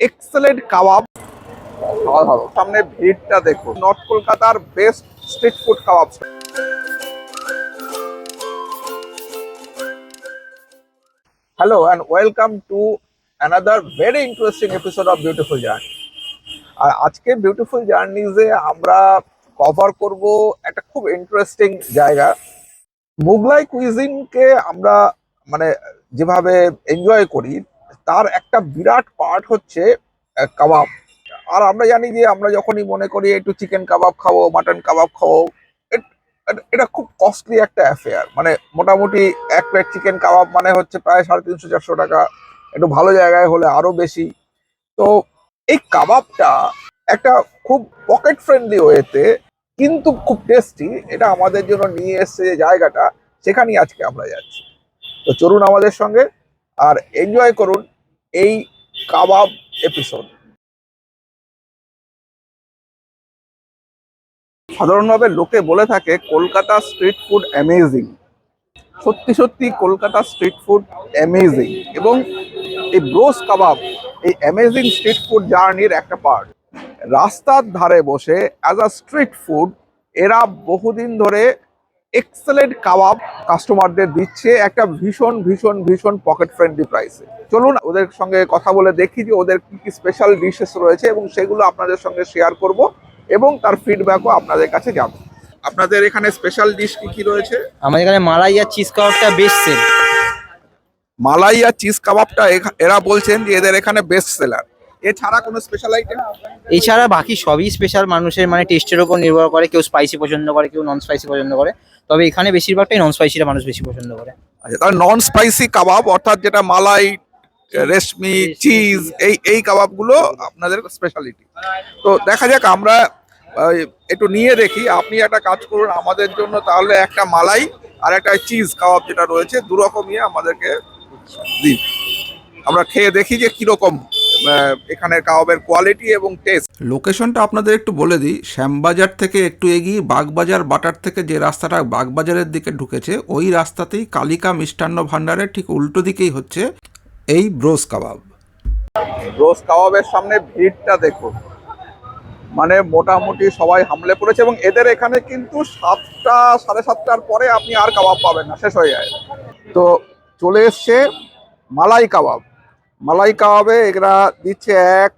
Excellent কাবাব। সামনে ভিড়টা দেখুন। নর্থ কলকাতার best street food kebab. Hello and welcome to another very interesting episode of beautiful journey আর আজকে beautiful জার্নিজে আমরা কভার করব একটা খুব ইন্টারেস্টিং জায়গা। মুগলাই কুইজিনকে আমরা মানে যেভাবে এনজয় করি তার একটা বিরাট পার্ট হচ্ছে কাবাব। আর আমরা জানি যে আমরা যখনই মনে করি একটু চিকেন কাবাব খাব মাটন কাবাব খাব, এট- খুব কস্টলি একটা অ্যাফেয়ার মানে মোটামুটি এক প্লেট চিকেন কাবাব মানে হচ্ছে প্রায় সাড়ে তিনশো, চারশো টাকা। একটু ভালো জায়গায় হলে আরও বেশি। তো এই কাবাবটা একটা খুব পকেট ফ্রেন্ডলি ওয়েতে কিন্তু খুব টেস্টি এটা আমাদের জন্য নিয়ে এসছে যে জায়গাটা, সেখানেই আজকে আমরা যাচ্ছি। তো চলুন আমাদের সঙ্গে, আর এনজয় করুন। এই কাবাব এপিসোড সাধারণভাবে লোকে বলে থাকে, কলকাতা স্ট্রিট ফুড অ্যামেজিং সত্যি সত্যি, কলকাতা স্ট্রিট ফুড অ্যামেজিং এবং এই ব্রোস কাবাব, এই অ্যামেজিং স্ট্রিট ফুড জার্নির একটা পার্ট রাস্তার ধারে বসে অ্যাজ আ স্ট্রিট ফুড এরা বহুদিন ধরে এক্সেলেন্ট কাবাব কাস্টমারদের দিচ্ছে একটা ভীষণ ভীষণ ভীষণ পকেট ফ্রেন্ডলি প্রাইসে চলুন ওদের সঙ্গে কথা বলে দেখি যে ওদের কি কি স্পেশাল ডিশেস রয়েছে এবং সেগুলো আপনাদের সঙ্গে শেয়ার করব এবং তার ফিডব্যাকও আপনাদের কাছে যাব আপনাদের এখানে স্পেশাল ডিশ কি কি রয়েছে? আমাদের এখানে মালাই আর চিজ কাবাবটা বেস্ট সেল মালাই আর চিজ কাবাবটা এরা বলছেন যে এদের এখানে বেস্ট সেলার এছাড়া কোনো স্পেশাল আইটেম এছাড়া বাকি সবই স্পেশাল মানুষের মানে টেস্টের উপর নির্ভর করে কেউ স্পাইসি পছন্দ করে কেউ নন স্পাইসি পছন্দ করে। তবে এখানে বেশিরভাগটাই নন স্পাইসিটা মানুষ বেশি পছন্দ করে। আচ্ছা তাহলে নন স্পাইসি কাবাব অর্থাৎ যেটা মালাই রেশমি চিজ এই এই কাবাবগুলো আপনাদের স্পেশালিটি তো দেখা যাক আমরা একটু নিয়ে দেখি। আপনি একটা কাজ করুন আমাদের জন্য তাহলে একটা মালাই আর একটা চিজ কাবাব যেটা রয়েছে দু রকমই আমাদেরকে দিন। আমরা খেয়ে দেখি যে কীরকম এখানের কাবাবের কোয়ালিটি এবং টেস্ট লোকেশনটা আপনাদের একটু বলে দিই। শ্যামবাজার থেকে একটু এগিয়ে বাগবাজার বাটার থেকে যে রাস্তাটা বাগবাজারের দিকে ঢুকেছে ওই রাস্তাতেই কালিকা মিষ্টান্ন ভাণ্ডারের ঠিক উল্টো দিকেই হচ্ছে এই ব্রোস কাবাব। রোজ কাবাবের সামনে ভিড়টা দেখুন। মানে মোটামুটি সবাই হামলে পড়েছে এবং এদের এখানে কিন্তু সাতটা সাড়ে সাতটার পরে আপনি আর কাবাব পাবেন না শেষ হয়ে যায়। তো চলে এসছে মালাই কাবাব। মালাই কাবাবে এরা দিচ্ছে এক,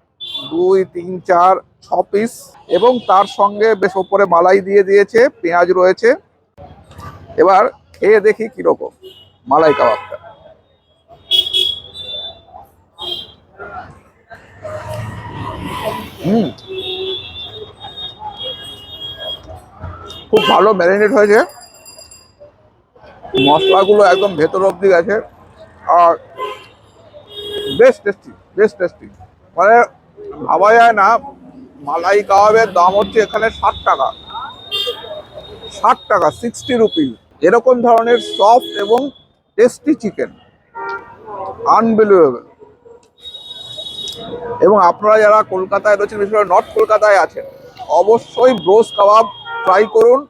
দুই, তিন, চার, ছ পিস এবং তার সঙ্গে বেশ ওপরে মালাই দিয়ে দিয়েছে, পেঁয়াজ রয়েছে। এবার খেয়ে দেখি কীরকম মালাই কাবাবটা হুম। খুব ভালো ম্যারিনেট হয়েছে। মশলাগুলো একদম ভেতর অব্দি গেছে। আর বেশ টেস্টি বেশ টেস্টি মানে ভাবা যায় না, মালাই কাবাবের দাম হচ্ছে এখানে ষাট টাকা। ষাট টাকা সিক্সটি রুপিস এরকম ধরনের সফট এবং টেস্টি চিকেন আনবিলিভেবল এবং আপনারা যারা কলকাতায় রয়েছেন, বিশেষ করে নর্থ কলকাতায় আছেন, অবশ্যই ব্রোস কাবাব ট্রাই করুন।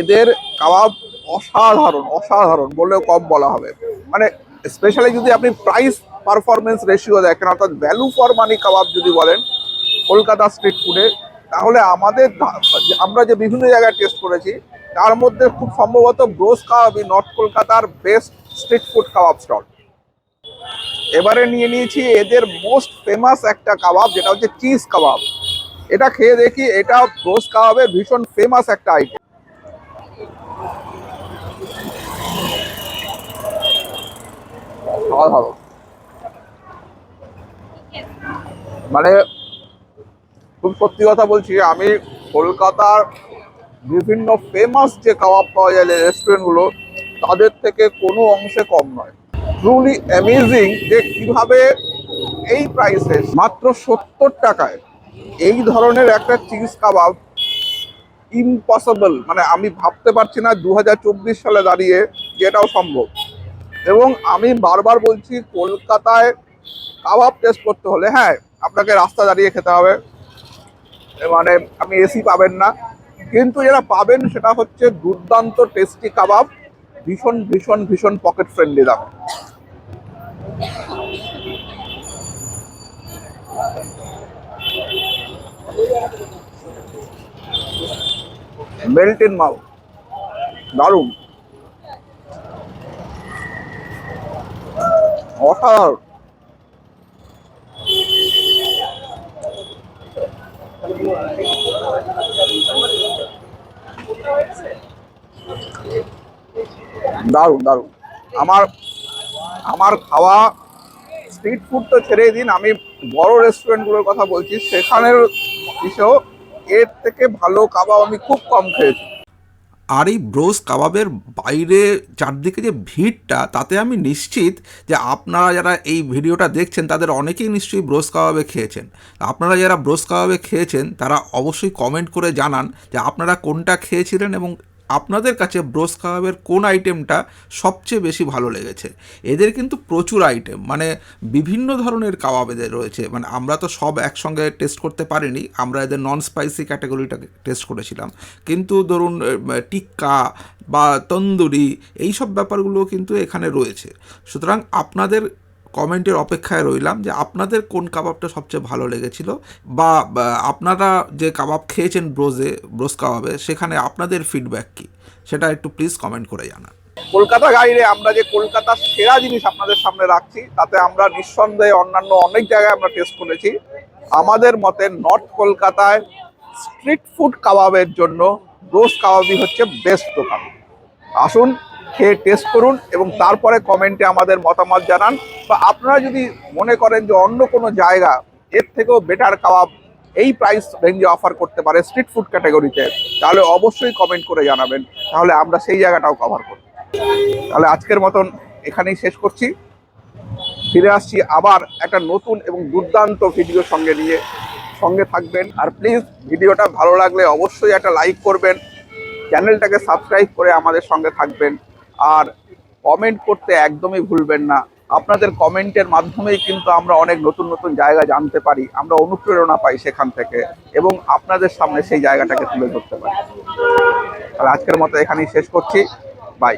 এদের কাবাব অসাধারণ অসাধারণ, বললেও কম বলা হবে। মানে স্পেশালি যদি আপনি প্রাইস পারফরমেন্স রেশিও দেখেন, অর্থাৎ ভ্যালু ফর মানি কাবাব যদি বলেন কলকাতা স্ট্রিট ফুডে তাহলে আমাদের আমরা যে বিভিন্ন জায়গায় টেস্ট করেছি, তার মধ্যে খুব সম্ভবত ব্রোস কাবাবই নর্থ কলকাতার best street food kebab stall এবারে নিয়ে নিয়েছি এদের মোস্ট ফেমাস একটা কাবাব, যেটা হচ্ছে চিজ কাবাব। এটা খেয়ে দেখি, এটা রোজ কাবাবের ভীষণ ফেমাস একটা আইটেম অসাধারণ মানে খুব সত্যি কথা বলছি, আমি কলকাতার বিভিন্ন ফেমাস যে কাবাব পাওয়া যায় রেস্টুরেন্টগুলো তাদের থেকে কোনো অংশে কম নয়। ট্রুলি অ্যামেজিং যে কীভাবে এই প্রাইসে মাত্র সত্তর টাকায় এই ধরনের একটা চিজ কাবাব ইম্পসিবল মানে আমি ভাবতে পারছি না দু হাজার চব্বিশ সালে দাঁড়িয়ে যে এটাও সম্ভব। এবং আমি বারবার বলছি, কলকাতায় কাবাব টেস্ট করতে হলে হ্যাঁ আপনাকে রাস্তা দাঁড়িয়ে খেতে হবে। মানে আপনি এসি পাবেন না। কিন্তু যেটা পাবেন সেটা হচ্ছে দুর্দান্ত টেস্টি কাবাব। ভীষণ ভীষণ ভীষণ পকেট ফ্রেন্ডলি দাম। মেল্ট ইন মাউথ দারুণ। অসাধারণ। দারুণ দারুণ। আমার আমার খাওয়া স্ট্রিট ফুড তো ছেড়েই দিন। আমি বড় রেস্টুরেন্টগুলোর কথা বলছি, সেখানের হিসেবেও এর থেকে ভালো কাবাব আমি খুব কম খেয়েছি। আর এই ব্রোস কাবাবের বাইরে চারদিকে যে ভিড়টা, তাতে আমি নিশ্চিত যে আপনারা যারা এই ভিডিওটা দেখছেন, তাদের অনেকেই নিশ্চয়ই ব্রোস কাবাবে খেয়েছেন। আপনারা যারা ব্রোস কাবাবে খেয়েছেন, তারা অবশ্যই কমেন্ট করে জানান যে আপনারা কোনটা খেয়েছিলেন এবং আপনাদের কাছে ব্রোস কাবাবের কোন আইটেমটা সবচেয়ে বেশি ভালো লেগেছে? এদের কিন্তু প্রচুর আইটেম মানে বিভিন্ন ধরনের কাবাব এদের রয়েছে। মানে আমরা তো সব একসঙ্গে টেস্ট করতে পারিনি, আমরা এদের নন স্পাইসি ক্যাটাগরিটাকে টেস্ট করেছিলাম। কিন্তু ধরুন টিক্কা বা তন্দুরি এই সব ব্যাপারগুলো কিন্তু এখানে রয়েছে। সুতরাং আপনাদের কমেন্টের অপেক্ষায় রইলাম যে আপনাদের কোন কাবাবটা সবচেয়ে ভালো লেগেছিল বা আপনারা যে কাবাব খেয়েছেন ব্রোজে, ব্রোজ কাবাবে, সেখানে আপনাদের ফিডব্যাক কী? সেটা একটু প্লিজ কমেন্ট করে জানান। কলকাতা গাইডে আমরা যে কলকাতার সেরা জিনিস আপনাদের সামনে রাখছি, তাতে আমরা নিঃসন্দেহে অন্যান্য অনেক জায়গায় আমরা টেস্ট করেছি। আমাদের মতে নর্থ কলকাতায় স্ট্রিট ফুড কাবাবের জন্য রোজ কাবাবই হচ্ছে বেস্ট দোকান। আসুন খেয়ে টেস্ট করুন এবং তারপরে কমেন্টে আমাদের মতামত জানান। বা আপনারা যদি মনে করেন যে অন্য কোনো জায়গা এর থেকেও বেটার কাবাব এই প্রাইস রেঞ্জে অফার করতে পারে স্ট্রিট ফুড ক্যাটাগরিতে তাহলে অবশ্যই কমেন্ট করে জানাবেন। তাহলে আমরা সেই জায়গাটাও কভার করব। তাহলে আজকের মতন এখানেই শেষ করছি। ফিরে আসছি আবার একটা নতুন এবং দুর্দান্ত ভিডিও সঙ্গে নিয়ে। সঙ্গে থাকবেন। আর প্লিজ ভিডিওটা ভালো লাগলে অবশ্যই একটা লাইক করবেন। চ্যানেলটাকে সাবস্ক্রাইব করে আমাদের সঙ্গে থাকবেন। আর কমেন্ট করতে একদমই ভুলবেন না। আপনাদের কমেন্টের মাধ্যমেই কিন্তু আমরা অনেক নতুন নতুন জায়গা জানতে পারি, আমরা অনুপ্রেরণা পাই সেখান থেকে এবং আপনাদের সামনে সেই জায়গাটাকে তুলে ধরতে পারি। আর আজকের মতো এখানেই শেষ করছি। বাই